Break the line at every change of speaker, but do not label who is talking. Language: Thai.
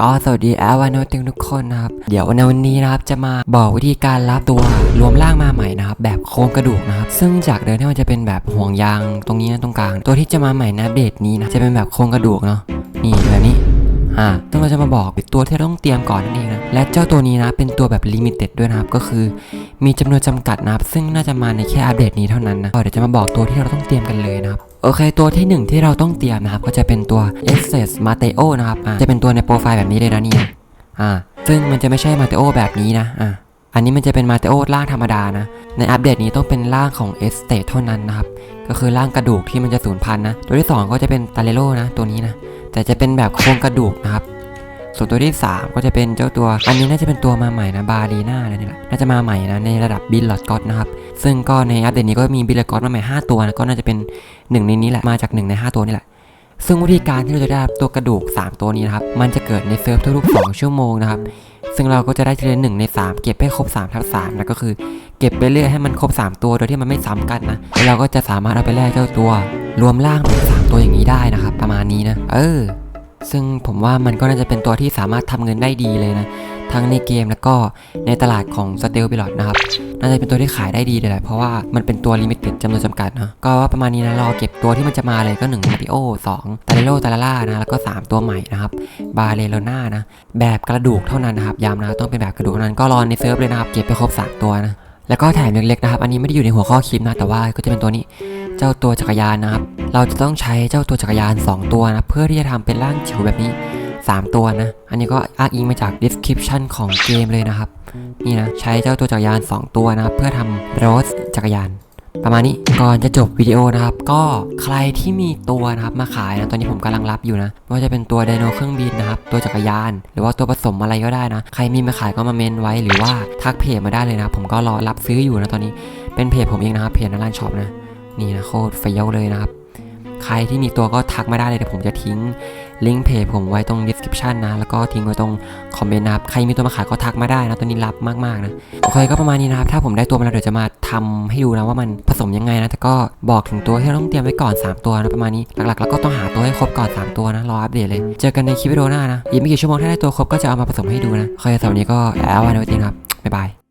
ก็สวัสดีแอวานโนติงทุกคนนะครับ เดี๋ยวในวันนี้นะครับจะมาบอกวิธีการรับตัวรวมร่างมาใหม่นะครับ แบบโครงกระดูกนะครับ ซึ่งจากเดิมที่มันจะเป็นแบบห่วงยางตรงนี้นะตรงกลาง ตัวที่จะมาใหม่นอัปเดตนี้นะจะเป็นแบบโครงกระดูกเนาะนี่แบบนี้อ่าซึ่งเราจะมาบอกตัวที่เราต้องเตรียมก่อนนั่นเองนะและเจ้าตัวนี้นะเป็นตัวแบบลิมิเต็ดด้วยนะครับก็คือ มีจำนวนจำกัดนะครับซึ่งน่าจะมาในแค่อัปเดตนี้เท่านั้นนะก็เดี๋ยวจะมาบอกตัวที่เราต้องเตรียมกันเลยนะครับ โอเค ตัวที่หนึ่งที่เราต้องเตรียมนะครับ ก็จะเป็นตัว e s s Mateo นะครับจะเป็นตัวในโปรไฟล์แบบนี้เลยนะเนี่ยอ่าซึ่งมันจะไม่ใช่ Mateo แบบนี้นะอ่าอันนี้มันจะเป็น Mateo ร่างธรรมดานะ ในอัปเดตนี้ต้องเป็นร่างของ e s t a t e เท่านั้นนะครับ ก็คือร่างกระดูกที่มันจะสูญพันธุ์นะ ตัวที่สองก็จะเป็นตาเลโ o นะ ตัวนี้นะ แต่จะเป็นแบบโครงกระดูกนะครับ ส่วนตัวที่ 3 ก็จะเป็นเจ้าตัว อันนี้น่าจะเป็นตัวมาใหม่นะบารีน่าอะไรนี่แหละน่าจะมาใหม่นะในระดับบิลลอดก็อตนะครับซึ่งก็ในอัปเดตนี้ก็มีบิลลอดก็อตมาใหม่ 5 ตัวนะก็น่าจะเป็นหนึ่งในนี้แหละมาจากหนึ่งใน 5 ตัวนี่แหละซึ่งวิธีการที่เราจะได้ตัวกระดูก 3 ตัวนี้นะครับ มันจะเกิดในเซิร์ฟทุกๆ2ชั่วโมงนะครับ ซึ่งเราก็จะได้ทีละหนึ่งใน 3 เก็บให้ครบ3ทับ3แล้วก็คือ เก็บไปเรื่อยให้มันครบ 3 ตัวโดยที่มันไม่ซ้ำกันนะแล้วเราก็จะสามารถเอาไปแลกเจ้าตัว รวมร่างเป็นสามตัวอย่างนี้ได้นะครับ ประมาณนี้นะ เออ ซึ่งผมว่ามันก็น่าจะเป็นตัวที่สามารถทำเงินได้ดีเลยนะ ทั้งในเกมแล้วก็ในตลาดของสเตลบิลอดนะครับ น่าจะเป็นตัวที่ขายได้ดีเลยแหละ เพราะว่ามันเป็นตัวลิมิเต็ดจำนวนจำกัดเนะก็ว่าประมาณนี้นะรอเก็บตัวที่มันจะมาเลยก็1มาริโอ2ตาเลโลตาลาล่านะแล้วก็ 3 ตัวใหม่นะครับ บาเลโลน่านะ แบบกระดูกเท่านั้นนะครับย้ำนะต้องเป็นแบบกระดูกเท่านั้นก็รอในเซิร์ฟเลยนะครับเก็บไปครบสามตัวนะแล้วก็แถมเล็กๆนะครับ อันนี้ไม่ได้อยู่ในหัวข้อคลิปนะ แต่ว่าก็จะเป็นตัวนี้ เจ้าตัวจักรยานนะครับ เราจะต้องใช้เจ้าตัวจักรยาน 2 ตัวนะเพื่อที่จะทำเป็นร่างจิ๋วแบบนี้ 3 ตัวนะ อันนี้ก็อ้างอิงมาจาก description ของเกมเลยนะครับ นี่นะใช้เจ้าตัวจักรยาน 2 ตัวนะเพื่อทำรถจักรยานประมาณนี้ก่อนจะจบวิดีโอนะครับ ก็ใครที่มีตัวนะครับมาขายนะตอนนี้ผมกำลังรับอยู่นะว่าจะเป็นตัวไดโนเครื่องบินนะครับ ตัวจักรยาน หรือว่าตัวผสมอะไรก็ได้นะ ใครมีมาขายก็มาเมนไว้หรือว่าทักเพจมาได้เลยนะผมก็รอรับซื้ออยู่นะตอนนี้เป็นเพจผมเองนะครับเพจนันร้านช็อปนะ นี่นะโคตรเฟี้ยวเลยนะครับ ใครที่มีตัวก็ทักมาได้เลยเดี๋ยวผมจะทิ้งลิงก์เพจผมไว้ตรง description นะ แล้วก็ทิ้งไว้ตรงคอมเมนต์นะครับ ใครมีตัวมาขายก็ทักมาได้นะ ตัวนี้รับมากๆนะ โอเคก็ประมาณนี้นะครับ ถ้าผมได้ตัวมาแล้วเดี๋ยวจะมาทำให้ดูนะว่ามันผสมยังไงนะ แต่ก็บอกถึงตัวที่เราต้องเตรียมไว้ก่อน 3 ตัวนะประมาณนี้ หลักๆ แล้วก็ต้องหาตัวให้ครบก่อน 3 ตัวนะ รออัปเดตเลย เจอกันในคลิปวิดีโอหน้านะ อีกไม่กี่ชั่วโมงถ้าได้ตัวครบก็จะเอามาผสมให้ดูนะโอเคสำหรับวันนี้ก็แอลวันนี้นะครับ บ๊ายบาย